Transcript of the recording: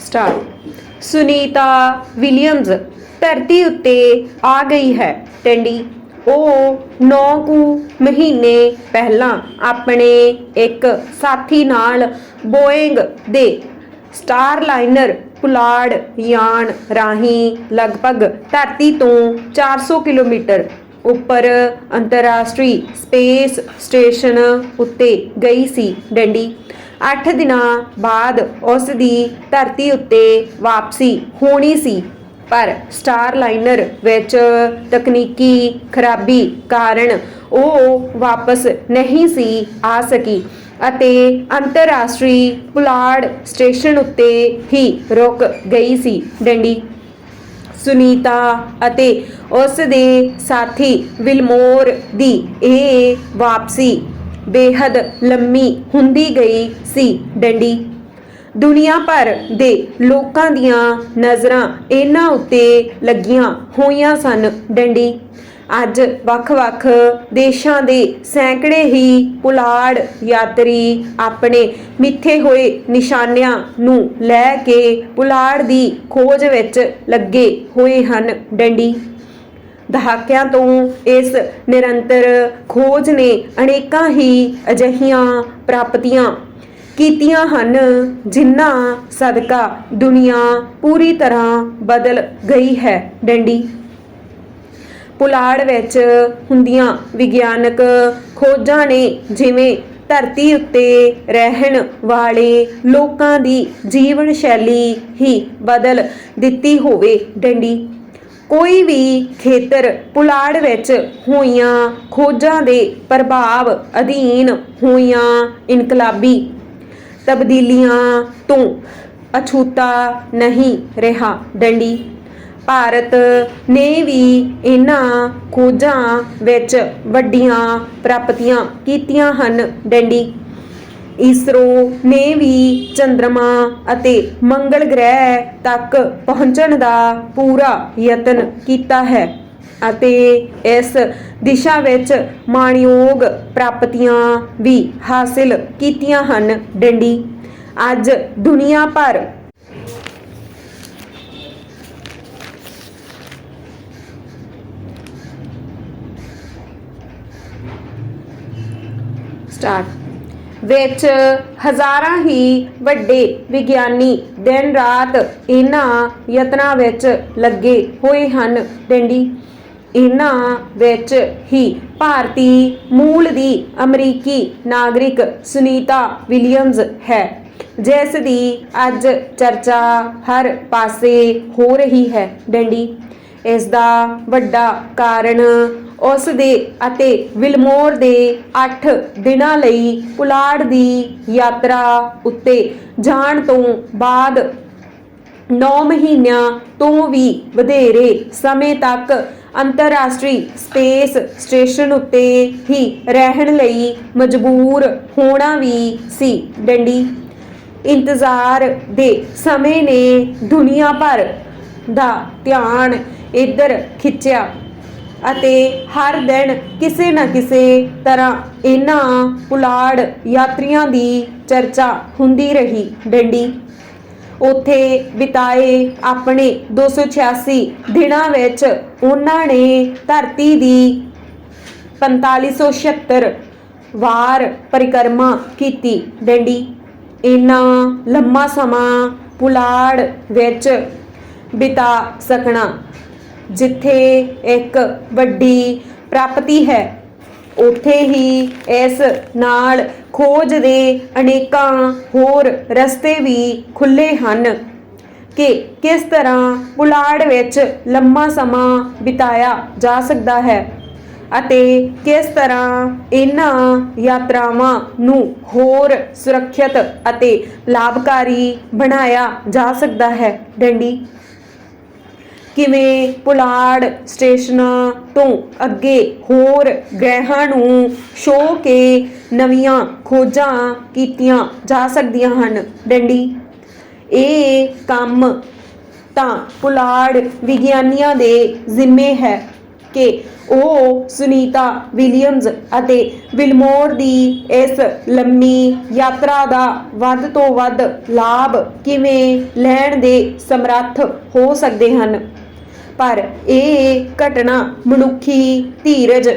Start Sunita Williams ਧਰਤੀ ਉੱਤੇ ਆ ਗਈ ਹੈ। ਟੈਂਡੀ ਉਹ 9 ਕੁ ਮਹੀਨੇ ਪਹਿਲਾਂ ਆਪਣੇ ਇੱਕ ਸਾਥੀ ਨਾਲ ਬੋਇੰਗ ਦੇ ਸਟਾਰਲਾਈਨਰ ਪੁਲਾੜ ਯਾਨ ਰਾਹੀਂ ਲਗਭਗ ਧਰਤੀ ਤੋਂ 400 ਕਿਲੋਮੀਟਰ ਉੱਪਰ ਅੰਤਰਰਾਸ਼ਟਰੀ ਸਪੇਸ ਸਟੇਸ਼ਨ ਉੱਤੇ ਗਈ ਸੀ। ਡੰਡੀ 8 ਦਿਨਾਂ ਬਾਅਦ ਉਸ ਦੀ ਧਰਤੀ ਉੱਤੇ ਵਾਪਸੀ, ਹੋਣੀ ਸੀ। ਪਰ ਸਟਾਰ ਲਾਈਨਰ ਵਿੱਚ ਤਕਨੀਕੀ ਖਰਾਬੀ ਕਾਰਨ ਉਹ ਵਾਪਸ ਨਹੀਂ ਸੀ ਆ ਸਕੀ ਅਤੇ ਅੰਤਰਰਾਸ਼ਟਰੀ ਪੁਲਾੜ ਸਟੇਸ਼ਨ ਉੱਤੇ ਹੀ ਰੁਕ ਗਈ ਸੀ। ਡੰਡੀ ਸੁਨੀਤਾ ਅਤੇ ਉਸ ਦੇ ਸਾਥੀ ਵਿਲਮੋਰ ਦੀ ਇਹ ਵਾਪਸੀ ਬੇਹੱਦ ਲੰਮੀ ਹੁੰਦੀ ਗਈ ਸੀ ਡੰਡੀ। ਦੁਨੀਆ ਭਰ ਦੇ ਲੋਕਾਂ ਦੀਆਂ ਨਜ਼ਰਾਂ ਇਹਨਾਂ ਉੱਤੇ ਲੱਗੀਆਂ ਹੋਈਆਂ ਸਨ ਡੰਡੀ। ਅੱਜ ਵੱਖ-ਵੱਖ ਦੇਸ਼ਾਂ ਦੇ ਸੈਂਕੜੇ ਹੀ ਪੁਲਾੜ ਯਾਤਰੀ ਆਪਣੇ ਮਿੱਥੇ ਹੋਏ ਨਿਸ਼ਾਨਿਆਂ ਨੂੰ ਲੈ ਕੇ ਪੁਲਾੜ ਦੀ ਖੋਜ ਵਿੱਚ ਲੱਗੇ ਹੋਏ ਹਨ ਡੰਡੀ। ਦਹਾਕਿਆਂ ਤੋਂ ਇਸ ਨਿਰੰਤਰ ਖੋਜ ਨੇ ਅਨੇਕਾਂ ਹੀ ਅਜਿਹੀਆਂ ਪ੍ਰਾਪਤੀਆਂ ਕੀਤੀਆਂ ਹਨ, ਜਿਨ੍ਹਾਂ ਸਦਕਾ ਦੁਨੀਆ ਪੂਰੀ ਤਰ੍ਹਾਂ ਬਦਲ ਗਈ ਹੈ। ਡੰਡੀ। ਪੁਲਾੜ ਵਿੱਚ ਹੁੰਦੀਆਂ ਵਿਗਿਆਨਕ ਖੋਜਾਂ ਨੇ ਜਿਵੇਂ ਧਰਤੀ ਉੱਤੇ ਰਹਿਣ ਵਾਲੇ ਲੋਕਾਂ ਦੀ ਜੀਵਨ ਸ਼ੈਲੀ ਹੀ ਬਦਲ ਦਿੱਤੀ ਹੋਵੇ। ਡੰਡੀ। ਕੋਈ ਵੀ ਖੇਤਰ ਪੁਲਾੜ ਵਿੱਚ ਹੋਈਆਂ ਖੋਜਾਂ ਦੇ ਪ੍ਰਭਾਵ ਅਧੀਨ ਹੋਈਆਂ ਇਨਕਲਾਬੀ ਤਬਦੀਲੀਆਂ ਤੋਂ ਅਛੂਤਾ ਨਹੀਂ ਰਿਹਾ। ਡੰਡੀ, ਭਾਰਤ ਨੇ ਵੀ ਇਹਨਾਂ ਖੋਜਾਂ ਵਿੱਚ ਵੱਡੀਆਂ ਪ੍ਰਾਪਤੀਆਂ ਕੀਤੀਆਂ ਹਨ। ਡੰਡੀ ਇਸਰੋ ਨੇ ਵੀ ਚੰ드ਰਮਾ ਅਤੇ ਮੰਗਲ ਗ੍ਰਹਿ ਤੱਕ ਪਹੁੰਚਣ ਦਾ ਪੂਰਾ ਯਤਨ ਕੀਤਾ ਹੈ ਅਤੇ ਇਸ ਦਿਸ਼ਾ ਵਿੱਚ ਮਾਣਯੋਗ ਪ੍ਰਾਪਤੀਆਂ ਵੀ ਹਾਸਿਲ ਕੀਤੀਆਂ ਹਨ। ਡੰਡੀ, ਅੱਜ ਦੁਨੀਆ ਭਰ ਸਟਾਰਟ। ਵਿੱਚ ਹਜ਼ਾਰਾਂ ਹੀ ਵੱਡੇ ਵਿਗਿਆਨੀ ਦਿਨ ਰਾਤ ਇਹਨਾਂ ਯਤਨਾਂ ਵਿੱਚ ਲੱਗੇ ਹੋਏ ਹਨ। ਡੈਂਡੀ, ਇਹਨਾਂ ਵਿੱਚ ਹੀ ਭਾਰਤੀ ਮੂਲ ਦੀ ਅਮਰੀਕੀ ਨਾਗਰਿਕ ਸੁਨੀਤਾ ਵਿਲੀਅਮਸ ਹੈ, ਜਿਸ ਦੀ ਅੱਜ ਚਰਚਾ ਹਰ ਪਾਸੇ ਹੋ ਰਹੀ ਹੈ। ਡੈਂਡੀ, ਇਸ ਦਾ ਵੱਡਾ ਕਾਰਨ ਉਸ ਦੇ ਅਤੇ ਵਿਲਮੋਰ ਦੇ 8 ਦਿਨਾਂ ਲਈ ਪੁਲਾੜ ਦੀ ਯਾਤਰਾ ਉੱਤੇ ਜਾਣ ਤੋਂ ਬਾਅਦ 9 ਮਹੀਨਿਆਂ ਤੋਂ ਵੀ ਵਧੇਰੇ ਸਮੇਂ ਤੱਕ ਅੰਤਰਰਾਸ਼ਟਰੀ ਸਪੇਸ ਸਟੇਸ਼ਨ ਉੱਤੇ ਹੀ ਰਹਿਣ ਲਈ ਮਜਬੂਰ ਹੋਣਾ ਵੀ ਸੀ। ਡੰਡੀ, ਇੰਤਜ਼ਾਰ ਦੇ ਸਮੇਂ ਨੇ ਦੁਨੀਆ ਭਰ ਦਾ ਧਿਆਨ ਇੱਧਰ ਖਿੱਚਿਆ। ਅਤੇ ਹਰ ਦਿਨ ਕਿਸੇ ਨਾ ਕਿਸੇ ਤਰ੍ਹਾਂ ਇਹਨਾਂ ਪੁਲਾੜ ਯਾਤਰੀਆਂ ਦੀ ਚਰਚਾ ਹੁੰਦੀ ਰਹੀ ਡੰਡੀ। ਉੱਥੇ ਬਿਤਾਏ ਆਪਣੇ 286 ਦਿਨਾਂ ਵਿੱਚ ਉਹਨਾਂ ਨੇ ਧਰਤੀ ਦੀ 4576 ਵਾਰ ਪਰਿਕਰਮਾ ਕੀਤੀ ਡੰਡੀ। ਇੰਨਾ ਲੰਮਾ ਸਮਾਂ ਪੁਲਾੜ ਵਿੱਚ ਬਿਤਾ ਸਕਣਾ ਜਿੱਥੇ ਇੱਕ ਵੱਡੀ ਪ੍ਰਾਪਤੀ ਹੈ, ਉੱਥੇ ਹੀ ਇਸ ਨਾਲ ਖੋਜ ਦੇ ਅਨੇਕਾਂ ਹੋਰ ਰਸਤੇ ਵੀ ਖੁੱਲੇ ਹਨ ਕਿ ਕਿਸ ਤਰ੍ਹਾਂ ਪੁਲਾੜ ਵਿੱਚ ਲੰਮਾ ਸਮਾਂ ਬਿਤਾਇਆ ਜਾ ਸਕਦਾ ਹੈ ਅਤੇ ਕਿਸ ਤਰ੍ਹਾਂ ਇਹਨਾਂ ਯਾਤਰਾਵਾਂ ਨੂੰ ਹੋਰ ਸੁਰੱਖਿਅਤ ਅਤੇ ਲਾਭਕਾਰੀ ਬਣਾਇਆ ਜਾ ਸਕਦਾ ਹੈ। ਡੰਡੀ ਕਿਵੇਂ ਪੁਲਾੜ ਸਟੇਸ਼ਨਾਂ ਤੋਂ ਅੱਗੇ ਹੋਰ ਗ੍ਰਹਿਾਂ ਨੂੰ ਸ਼ੋ ਕੇ ਨਵੀਆਂ ਖੋਜਾਂ ਕੀਤੀਆਂ ਜਾ ਸਕਦੀਆਂ ਹਨ? ਡੰਡੀ। ਇਹ ਕੰਮ ਤਾਂ ਪੁਲਾੜ ਵਿਗਿਆਨੀਆਂ ਦੇ ਜ਼ਿੰਮੇ ਹੈ। ਕਿ ਉਹ ਸੁਨੀਤਾ ਵਿਲੀਅਮਸ ਅਤੇ ਵਿਲਮੋਰ ਦੀ ਇਸ ਲੰਮੀ ਯਾਤਰਾ ਦਾ ਵੱਧ ਤੋਂ ਵੱਧ ਲਾਭ ਕਿਵੇਂ ਲੈਣ ਦੇ ਸਮਰੱਥ ਹੋ ਸਕਦੇ ਹਨ। ਪਰ ਇਹ ਘਟਨਾ ਮਨੁੱਖੀ ਧੀਰਜ